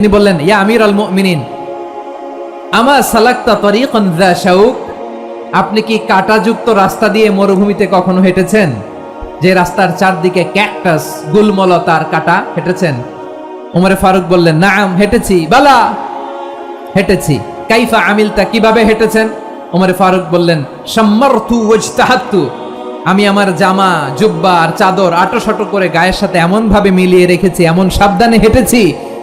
তিনি বললেন, ইয়া আমির আল মুমিনিন, আমা সালাক্তা তরিকন শাউক? আপনি কি কাঁটাযুক্ত রাস্তা দিয়ে মরুভূমিতে কখনো হেঁটেছেন? যে রাস্তার চারদিকে ক্যাকটাস গুলমলতার কাটা হেঁটেছেন? উমরে ফারুক বললেন, নাম, হেঁটেছি, বালা, হেঁটেছি। কাইফা আমিলতা, কীভাবে হেঁটেছেন? উমরে ফারুক বললেন, সম্মারতু ওজতাহাত্তু আমি আমার জামা, জুব্বা আর চাদর আটো করে গায়ের সাথে এমন ভাবে মিলিয়ে রেখেছি, এমন সাবধানে হেঁটেছি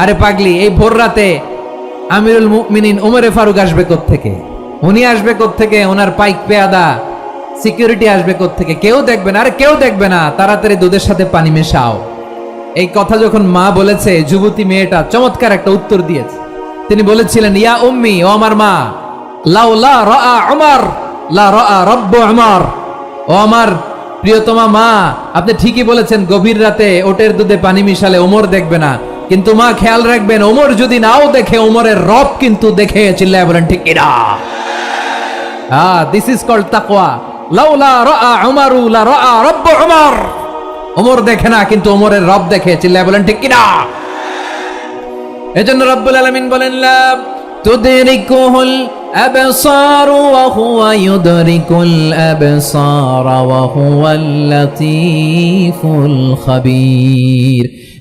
আরে পাগলি, এই ভোর রাতে আমিরুল মুমিনিন ওমরে ফারুক আসবে থেকে উনি আসবে থেকে ওনার পাইক পেয়াদা, সিকিউরিটি আসবে থেকে কেউ দেখবে না, আরে কেউ দেখবে না। তাড়াতাড়ি দুধের সাথে পানি মেশাও। এই কথা যখন মা বলেছে, যুবতী মেয়েটা চমৎকার একটা উত্তর দিয়েছে। তিনি বলেছিলেন, ইয়া উম্মি, ও আমার মা লাউলা রা আমার লা রা রব্ব আমার ও আমার প্রিয়তমা মা, আপনি ঠিকই বলেছেন, গভীর রাতে ওটের দুধে পানি মিশালে ওমর দেখবে না। কিন্তু মা, খেয়াল রাখবেন, ওমর যদি নাও দেখে, ওমরের রব কিন্তু দেখে চিল্লায় বলেন, ঠিক হ্যাঁ দিস ইজ লাউলা লা রা রব্ব উমর। ওমর দেখে না, কিন্তু ওমরের রব দেখে চিল্লায় বলেন, ঠিক কিনা? এজন্য রব্বুল আলামিন বলেন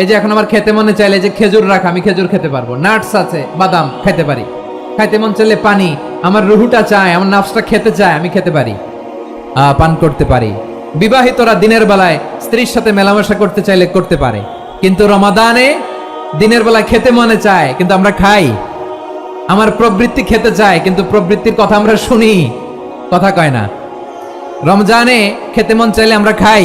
এই যে এখন আমার খেতে মনে চাইলে যে খেজুর রাখ, আমি খেজুর খেতে পারব। নাটস আছে, বাদাম খেতে পারি। খাইতে মন চাইলে পানি। আমার রুহুটা চায়, আমার নাফসটা খেতে চায়, আমি খেতে পারি। পান করতে পারি। বিবাহিতরা দিনের বেলায় স্ত্রীর সাথে মেলামেশা করতে চাইলে করতে পারে। কিন্তু রমাদানে দিনের বেলায় খেতে মনে চায়, কিন্তু আমরা খাই। আমার প্রবৃত্তি খেতে চায়, কিন্তু প্রবৃত্তির কথা আমরা শুনি। কথা কয় না। রমজানে খেতে মন চাইলে আমরা খাই।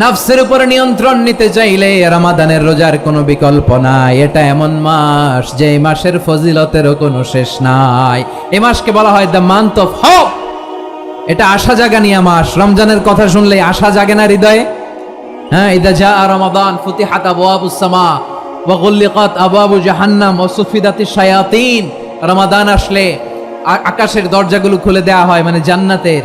নফসের উপরে নিয়ন্ত্রণ নিতে চাইলে রমাদানের রোজার কোনো বিকল্প নাই। এটা এমন মাস, যে মাসের ফজিলতেরও কোনো শেষ নাই। এ মাসকে বলা হয় দ্য মান্থ অফ হপ এটা আশা জাগানিয়া মাস। রমজানের কথা শুনলে আশা জাগে না হৃদয়ে? হ্যাঁ ইদা যা রমাদান, ফুতিহাত আবওয়াবুস সামা, ওয়া গুল্লিকাত আবওয়াবু জাহান্নাম, ওয়া সুফিদাতিশ শায়াতিন। রমাদান আসলে আকাশের দরজাগুলো খুলে দেওয়া হয় মানে জান্নাতের।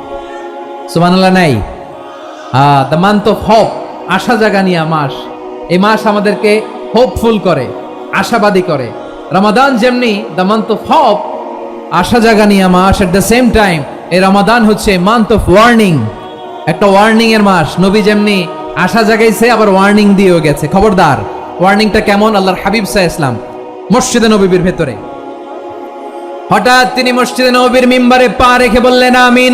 সুবহানাল্লাহ, নাই? দ্য মান্থ অফ হোপ আশা জাগানিয়া মাস। এই মাস আমাদেরকে হোপফুল করে, আশাবাদী করে। রমাদান যেমনি দ্য মান্থ অফ হোপ আশা জাগানিয়া মাস এট দ্য সেম টাইম এই রমাদান হচ্ছে মান্থ অফ ওয়ার্নিং একটা ওয়ার্নিং এর মাস, নবী যেমনি আশা জাগাইছে, আবার ওয়ার্নিং দিয়েও গেছে। খবরদার ওয়ার্নিংটা কেমন? আল্লাহর হাবিব সাহ ইসলাম, মসজিদে নবীর ভেতরে। হঠাৎ তিনি মসজিদে নবীর মিম্বারে পা রেখে বললেন, আমিন।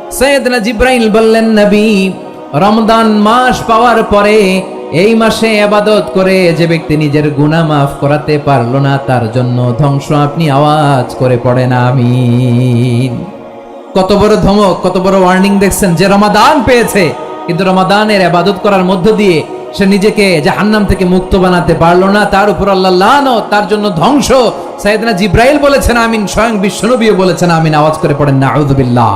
সৈয়দনা জিব্রাইল বললেন নবী রমদান মাস পাওয়ার পরে এই মাসে আবাদত করে যে ব্যক্তি নিজের গুনাহ মাফ করাতে পারল না তার জন্য ধ্বংস আপনি আওয়াজ করে পড়েন আমিন। কত বড় ধমক কত বড় ওয়ার্নিং দেখছেন যে রমাদান পেয়েছে। কিন্তু রমাদানের আবাদত করার মধ্য দিয়ে সে নিজেকে জাহান্নাম থেকে মুক্ত বানাতে পারল না তার উপর আল্লাহ লানত, তার জন্য ধ্বংস। সাইয়েদনা জিব্রাইল বলেছেন আমিন। স্বয়ং বিশ্বনবীও বলেছেন আমিন। আওয়াজ করে পড়েন না আউযুবিল্লাহ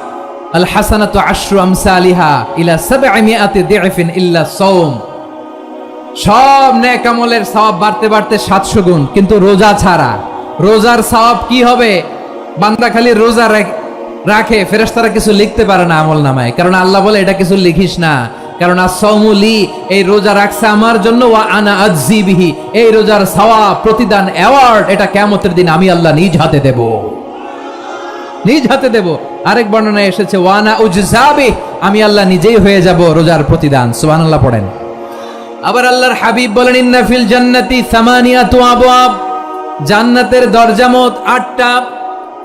আল হাসানাতু আশরু আমসালিহা ইলা সাবআমিয়াতি দিফিন ইল্লা সাওম সব নেক আমলের সওয়াব বাড়তে বাড়তে 700 গুণ, কিন্তু রোজা ছাড়া। রোজার সওয়াব কি হবে? বান্দা খালি রোজা রাখে ফেরেশতারা কিছু লিখতে পারে না আমল নামায়। কারণ আল্লাহ বলে, এটা কিছু লিখিস না। কারণ আসৌমুলি এই রোজা রাখছে আমার জন্য, ওয়া আনা আজিবিহি এই রোজার সওয়াব, প্রতিদান অ্যাওয়ার্ড এটা কেমতের দিন আমি আল্লাহ নিজ হাতে দেব। নিজ হাতে দেব। আরেক বর্ণনায় এসেছে, ওয়ানা উজজাবি আমি আল্লাহ নিজেই হয়ে যাব রোজার প্রতিদান। সুবহানাল্লাহ পড়েন। আবার আল্লাহর হাবিব বলেন, ইন্না ফিল জান্নাতি সামানিয়াতু আবওয়াব জান্নাতের দরজা মোট আটটা।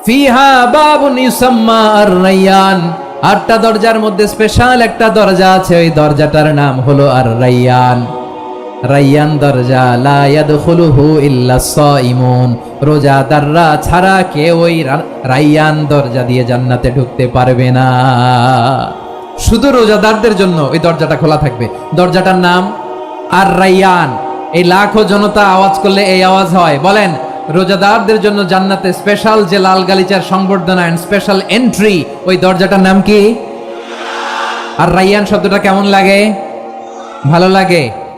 ফিহা বাবুন ইউসাম্মা আর রাইয়ান আটটা দরজার মধ্যে স্পেশাল একটা দরজা আছে, ওই দরজাটার নাম হলো আর রাইয়ান রাইয়ান দরজা লা ইয়াদখুলুহু ইল্লা সাইমুন রোজাদাররা ছাড়া কেউ ওই রাইয়ান দরজা দিয়ে জান্নাতে ঢুকতে পারবে না। শুধু রোজাদারদের জন্য ওই দরজাটা খোলা থাকবে। দরজাটার নাম আর রাইয়ান। এই লাখো জনতা আওয়াজ করলে এই আওয়াজ হয়। বলেন, রোজাদারদের জন্য জান্নাতে স্পেশাল যে লাল গালিচার সংবর্ধনা এন্ড স্পেশাল এন্ট্রি ওই দরজাটার নাম কি? আর রাইয়ান শব্দটা কেমন লাগে? ভালো লাগে?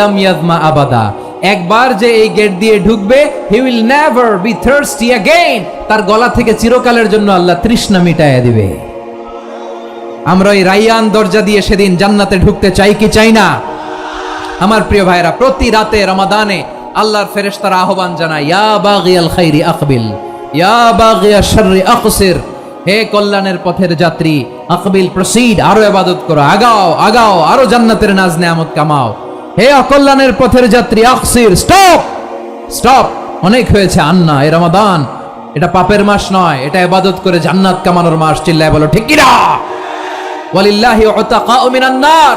লামিয়াজমা আবাদা। একবার যে এই গেট দিয়ে ঢুকবে he will never be thirsty তার গলা থেকে চিরকালের জন্য আল্লাহ তৃষ্ণা মিটাইয়া দিবে। আমরা ওই রাইয়ান দরজা দিয়ে সেদিন জান্নাতে ঢুকতে চাই কি চাই না? আমার প্রিয় ভাইরা, প্রতি রাতে রমাদানে আল্লাহর ফেরেশতারা আহ্বান জানায় ইয়া বাগিয়াল খাইরি আকবিল ইয়া বাগিয়া শাররি আকসির হে কল্যাণের পথের যাত্রী আকবিল প্রসিড আরও এবাদত করো। আগাও আগাও, আরও জান্নাতের নাজ নেয়ামত কামাও। হে অকল্যাণের পথের যাত্রী আকসির স্টপ স্টপ অনেক হয়েছে আন্না, এ রমাদান। এটা পাপের মাস নয়, এটা এবাদত করে জান্নাত কামানোর মাস, চিল্লায় বলো, ঠিক কিনা? ওয়ালিল্লাহি উতাকাউ মিনান নার।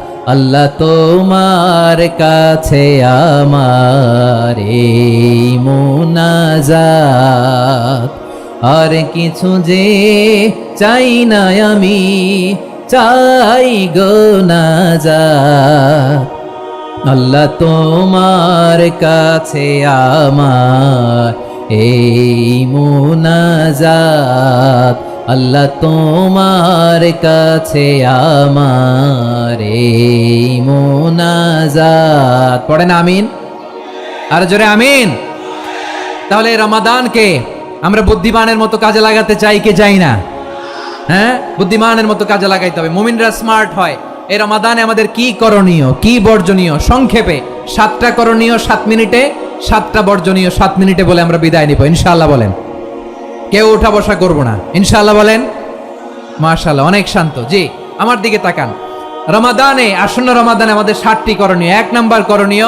আল্লাহ তোমার কাছে আমার মুনাজাত। আর কিছু যে চাই না আমি, চাই গো নাজাত। আল্লাহ তোমার কাছে আমার এই মুনাজাত। আল্লাহ তোমার কাছে আমার এই মুনাজাত। পড়েন আমিন? আর জোরে আমিন? তাহলে রমাদানকে আমরা বুদ্ধিমানের মতো কাজে লাগাতে চাই কি চাই না? হ্যাঁ? বুদ্ধিমানের মতো কাজে লাগাইতে হবে। মুমিনরা স্মার্ট হয়। এই রমাদানে আমাদের কি করণীয়, কি বর্জনীয়? সংক্ষেপে, সাতটা করণীয় সাত মিনিটে, সাতটা বর্জনীয় সাত মিনিটে বলে আমরা বিদায় নিব। ইনশাআল্লাহ বলেন। কেউ ওঠা বসা করব না। ইনশাল্লাহ বলেন মাশাল্লাহ অনেক শান্ত। জি, আমার দিকে তাকান। রমাদানে, আসন্ন রমাদানে আমাদের সাতটি করণীয়। এক নাম্বার করণীয়